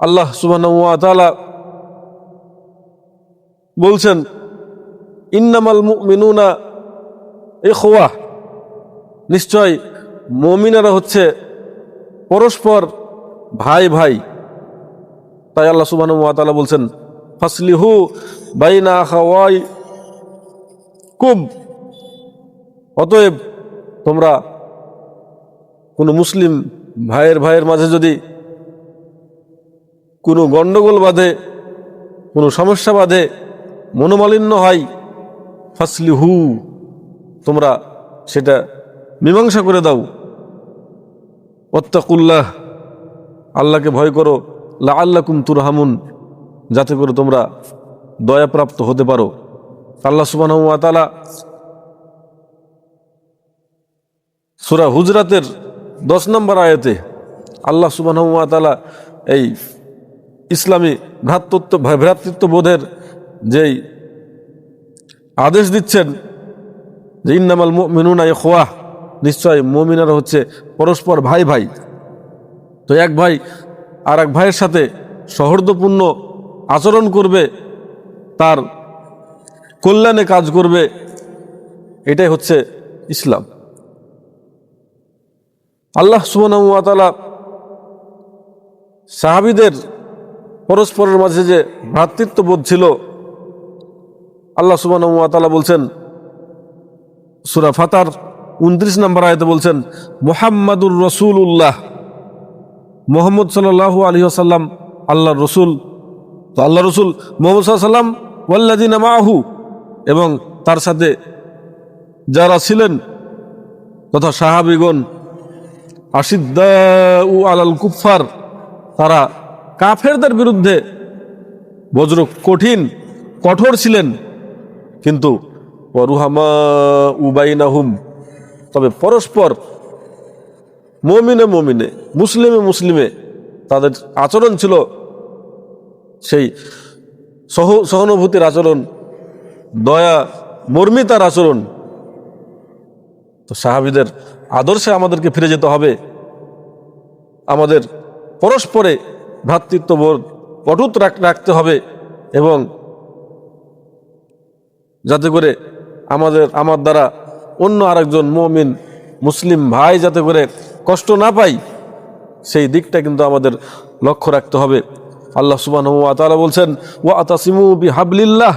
আল্লাহ সুবাহ বলছেন, ইন্নামাল মিনুনা এ খোয়া নিশ্চয় মমিনারা হচ্ছে পরস্পর ভাই ভাই। তাই আল্লাহ সুবাহ বলছেন, ফাসলিহু বাইনা খাওয়াই কুম অতএব তোমরা কোনো মুসলিম ভাইয়ের ভাইয়ের মাঝে যদি কোনো গণ্ডগোল বাঁধে, কোনো সমস্যা বাঁধে, মনোমালিন্য হয় ফাসলি হু তোমরা সেটা মীমাংসা করে দাও। অত্তাকুল্লাহ আল্লাহকে ভয় করো লা আল্লাহ কুম তুরহামুন, যাতে করে তোমরা দয়াপ্রাপ্ত হতে পারো। আল্লাহ সুবাহ তালা সুরা হুজরাতের দশ নম্বর আয়াতে আল্লাহ সুবাহ তালা এই ইসলামী ভ্রাতৃত্ব, ভ্রাতৃত্ববোধের যেই আদেশ দিচ্ছেন যে ইন্নামাল মিনুনা এ খোয়াহ নিশ্চয় মমিনারা হচ্ছে পরস্পর ভাই ভাই। তো এক ভাই আর এক ভাইয়ের সাথে সৌহার্দ্যপূর্ণ আচরণ করবে, তার কল্যাণে কাজ করবে, এটাই হচ্ছে ইসলাম। আল্লাহ সুবাহ সাহাবিদের পরস্পরের মাঝে যে ভ্রাতৃত্ববোধ ছিল, আল্লাহ সুবাহ বলছেন, সুরা ফাতার উনত্রিশ নম্বর আয়তে বলছেন, মোহাম্মদুর রসুল উল্লাহ মোহাম্মদ সাল্লাহ আলী আসাল্লাম আল্লাহ রসুল। তো আল্লাহ রসুল মোহাম্মদ সাল্লাম ওয়াল্লাদিন মাহু এবং তার সাথে যারা ছিলেন তথা সাহাবিগণ আশিদ্দা উ আলাল কুফার তারা কাফেরদের বিরুদ্ধে বজ্র কঠিন, কঠোর ছিলেন। কিন্তু রুহামা উবাইনাহুম, তবে পরস্পর মমিনে মমিনে, মুসলিমে মুসলিমে তাদের আচরণ ছিল সেই সহ, সহানুভূতির আচরণ, দয়া, মর্মিতার আচরণ। তো সাহাবিদের আদর্শে আমাদেরকে ফিরে যেতে হবে। আমাদের পরস্পরে ভ্রাতৃত্ববোধ অটুট রাখতে হবে এবং যাতে করে আমাদের, আমার দ্বারা অন্য আরেকজন মমিন, মুসলিম ভাই যাতে করে কষ্ট না পাই সেই দিকটা কিন্তু আমাদের লক্ষ্য রাখতে হবে। আল্লাহ সুবাহ তালা বলছেন ও আতাসিমু বি হাবলিল্লাহ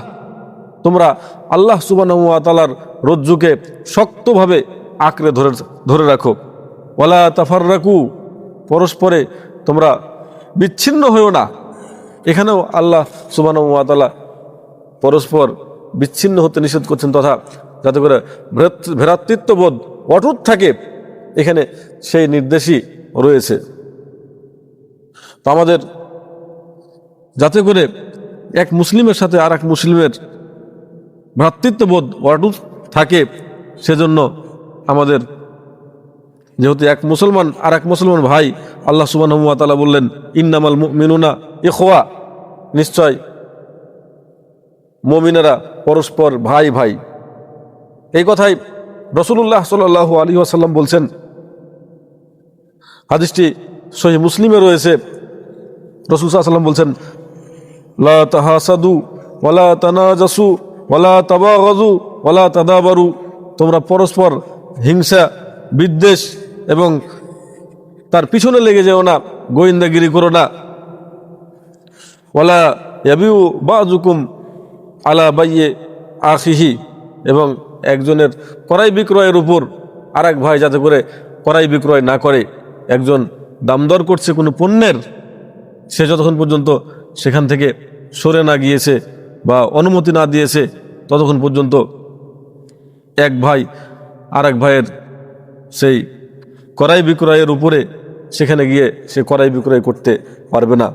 তোমরা আল্লাহ সুবাহ তালার রজ্জুকে শক্তভাবে আঁকড়ে ধরে ধরে রাখো। ওলা তাফার রাখু পরস্পরে তোমরা বিচ্ছিন্ন হয়েও না। এখানেও আল্লাহ সুবাহ তালা পরস্পর বিচ্ছিন্ন হতে নিষেধ করছেন তথা যাতে করে ভ্রাতৃত্ববোধ অটুট থাকে, এখানে সেই নির্দেশই রয়েছে। তো আমাদের যাতে করে এক মুসলিমের সাথে আর এক মুসলিমের ভ্রাতৃত্ববোধ অটুট থাকে, সেজন্য আমাদের যেহেতু এক মুসলমান আর এক মুসলমান ভাই, আল্লাহ সুবাহ তালা বললেন, ইন্নামাল মিনুনা এ খোয়া নিশ্চয় মমিনেরা পরস্পর ভাই ভাই। এই কথাই রসুল্লাহ সাল আলী আসাল্লাম বলছেন। হাদিসটি সহি মুসলিমে রয়েছে। রসুল সাল্লাম বলছেন, লা তাহাসাদু ওয়ালা তানাজাসু ওয়ালা তাবাগজু ওয়ালা তাদাবারু। তোমরা পরস্পর হিংসা, বিদ্বেষ এবং তার পিছনে লেগে যেও না, গোয়েন্দাগিরি করো না। ওয়ালা ইয়াবিউ বা জুকুম আলা বাইয়ে আখিহি, এবং একজনের কড়াই বিক্রয়ের উপর আর এক ভাই যাতে করে কড়াই বিক্রয় না করে, একজন দামদর করছে কোনো পণ্যের, সে যতক্ষণ পর্যন্ত সেখান থেকে সরে না গিয়েছে বা অনুমতি না দিয়েছে, ততক্ষণ পর্যন্ত এক ভাই আর এক ভাইয়ের সেই কড়াই বিক্রয়ের উপরে সেখানে গিয়ে সে ক্রয় বিক্রয় করতে পারবে না।